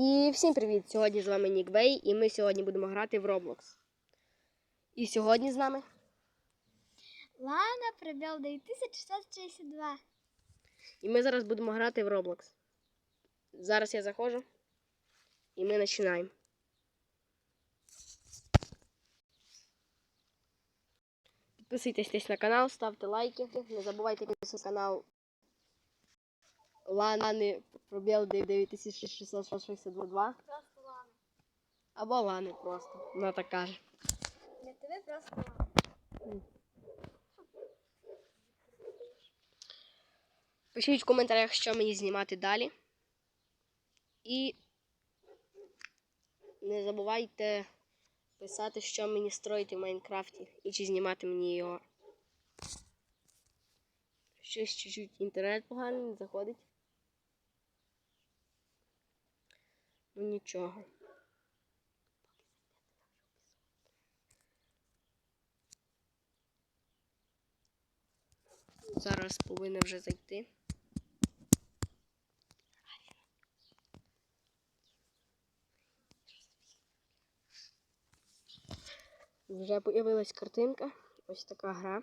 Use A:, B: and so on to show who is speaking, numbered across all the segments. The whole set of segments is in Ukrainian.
A: І всім привіт! Сьогодні з вами Нік Бей, і ми сьогодні будемо грати в Roblox. І сьогодні з нами.
B: Лана пробіл 9662.
A: І ми зараз будемо грати в Roblox. Зараз я заходжу. І ми починаємо. Підписуйтесь на канал, ставте лайки. Не забувайте підписатися на канал Лани пробіл 9662.
B: Просто Лана.
A: Або Лани просто. Вона так каже.
B: Для тебе просто Лана.
A: Пишіть в коментарях, що мені знімати далі. І не забувайте писати, що мені строїти в Майнкрафті і чи знімати мені його. Щось чуть-чуть інтернет поганий не заходить. Ну нічого. Зараз повинен вже зайти. Вже появилась картинка. Ось така гра.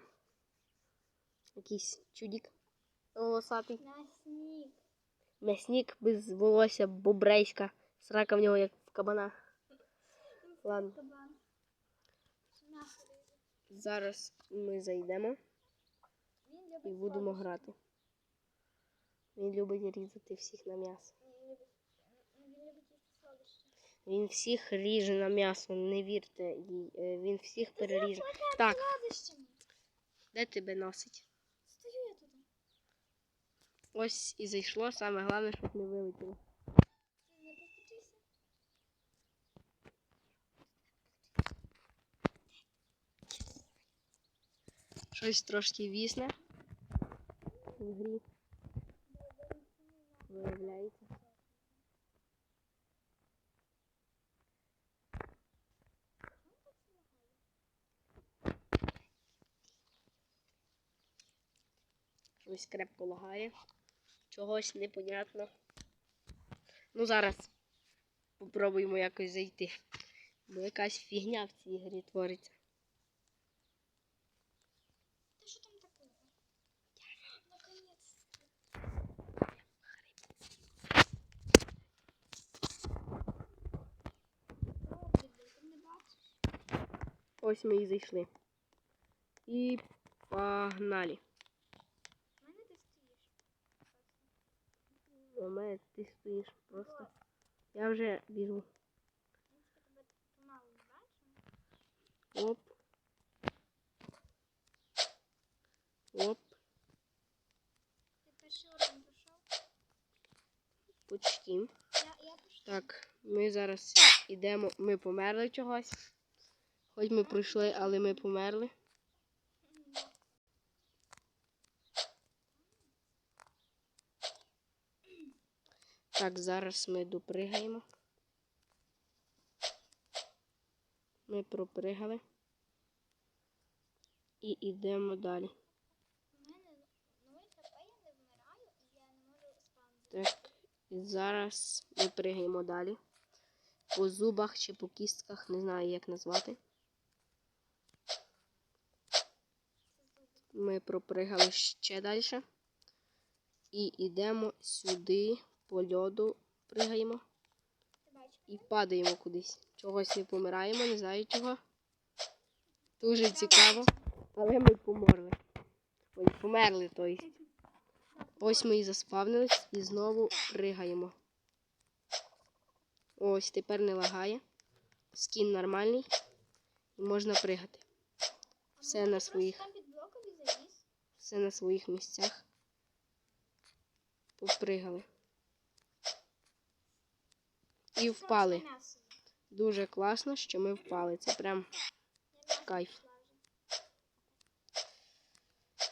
A: Якийсь чудік волосатий.
B: На сніг.
A: М'ясник без волосся бобрейська. Срака в нього як в кабана. Ладно, зараз ми зайдемо і будемо грати. Він любить різати всіх на м'ясо.
B: Він
A: всіх ріже на м'ясо, не вірте їй. Е, Він всіх переріже. Так, де тебе носить?
B: Стою я тут.
A: Ось і зайшло, саме головне, щоб не вилетіло.
B: Ти не підключився?
A: Щось трошки вісне в грі. Виявляється. Щось крепко лагає. Чогось непонятно. Ну, зараз попробуємо якось зайти. Бо якась фігня в цій грі твориться. Ось ми і зайшли. І погнали.
B: У мене ти стоїш.
A: У мене ти стоїш просто. Я вже біжу. Оп. Оп.
B: Ти перший уровень пройшов?
A: Почти.
B: Я, я.
A: Так, ми зараз йдемо. Ми померли чогось. Хоч ми пройшли, але ми померли. Так, зараз ми допригаємо. Ми пропригали. І йдемо далі. Так, і зараз ми пригаємо далі. По зубах чи по кістках, не знаю, як назвати. Ми пропригали ще далі. І йдемо сюди, по льоду пригаємо і падаємо кудись. Чогось ми помираємо, не знаю чого. Дуже цікаво, але ми померли. Ой, померли, тобто. Ось ми і заспавнились і знову пригаємо. Ось тепер не лагає. Скін нормальний. Можна пригати. Все на своїх, все на своїх місцях. Попригали. І впали. Дуже класно, що ми впали. Це прям Кайф.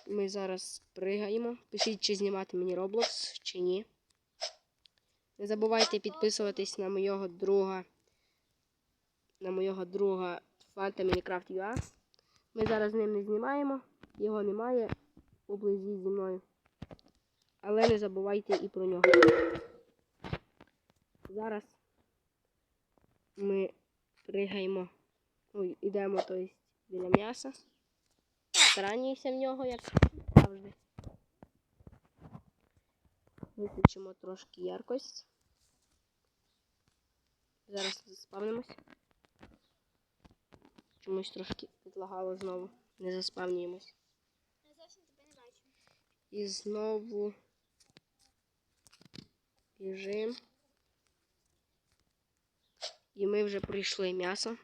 A: ми зараз пригаємо. Пишіть, чи знімати мені Roblox, чи ні. Не забувайте підписуватись на моєго друга. На моєго друга Фанта Minecraft UA. Ми зараз з ним не знімаємо, його немає поблизі зі мною. Але не забувайте і про нього. Зараз ми пригаємо, ой, йдемо то есть, біля м'яса. Старанніся в нього, як завжди. Виключимо трошки яркость. Зараз заспавнимось. Чомусь трошки підлагало знову. Не заспавнюємось.
B: Я зовсім тебе не бачу.
A: І знову біжим. І ми вже прийшли м'ясо.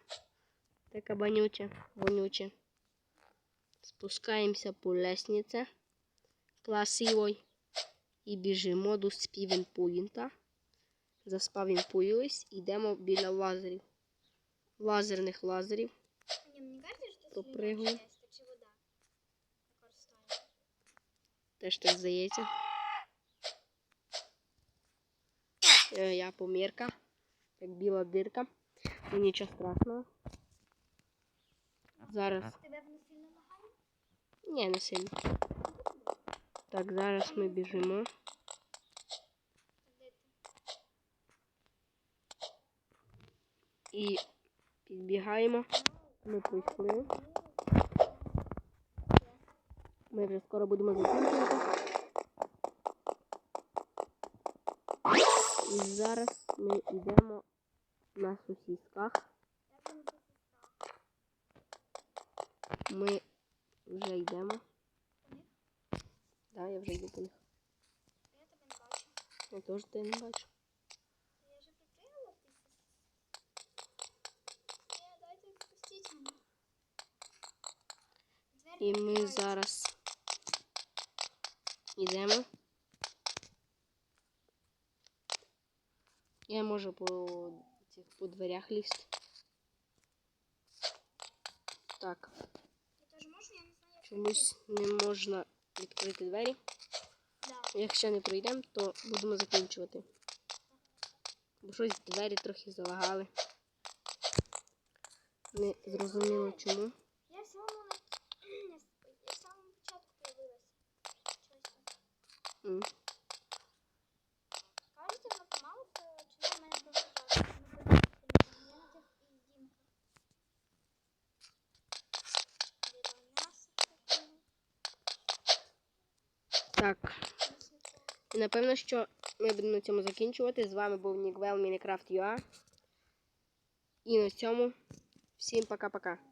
A: Те кабанюче, вонюче. Спускаємося по лестниці красивой. І біжимо до співінпоінта. Заспавінпоїлись. Йдемо біля лазерів. Лазерних лазерів.
B: Ні, мені кажеться, що
A: То
B: це
A: пригаю.
B: сліда чиста чи вода. Така ростає.
A: Теж так здається. Е, Я помірка. Як біла дирка. Ну, нічого страшного. Зараз.
B: Тебе воно сильно лагає?
A: Ні, не сильно. Так, зараз ми біжимо. І підбігаємо. Ми прийшли. Ми вже скоро будемо закінчувати. І зараз ми йдемо на сусідках. Ми вже йдемо.
B: Них?
A: Да, я вже йду по них.
B: Я тебе не бачу.
A: Я теж тебе не бачу.
B: Я вже припригала, ти сос. Ні, дайте відпустіть мене. Двері
A: І ми зараз йдемо. Я можу по цих по дверях лізти. Так, чомусь не можна відкрити двері. Якщо не пройдемо, то будемо закінчувати. Бо щось двері трохи залагали. Не зрозуміло чому.
B: Я в самому на... я в самому початку появилась. Щось так.
A: М.
B: Кажете, воно помало починає в мене. Не подивіться, я на і такого.
A: Так. І напевно, що ми будемо на цьому закінчувати. З вами був Ніквел Мінecraft.ua. І на цьому всім пока-пока.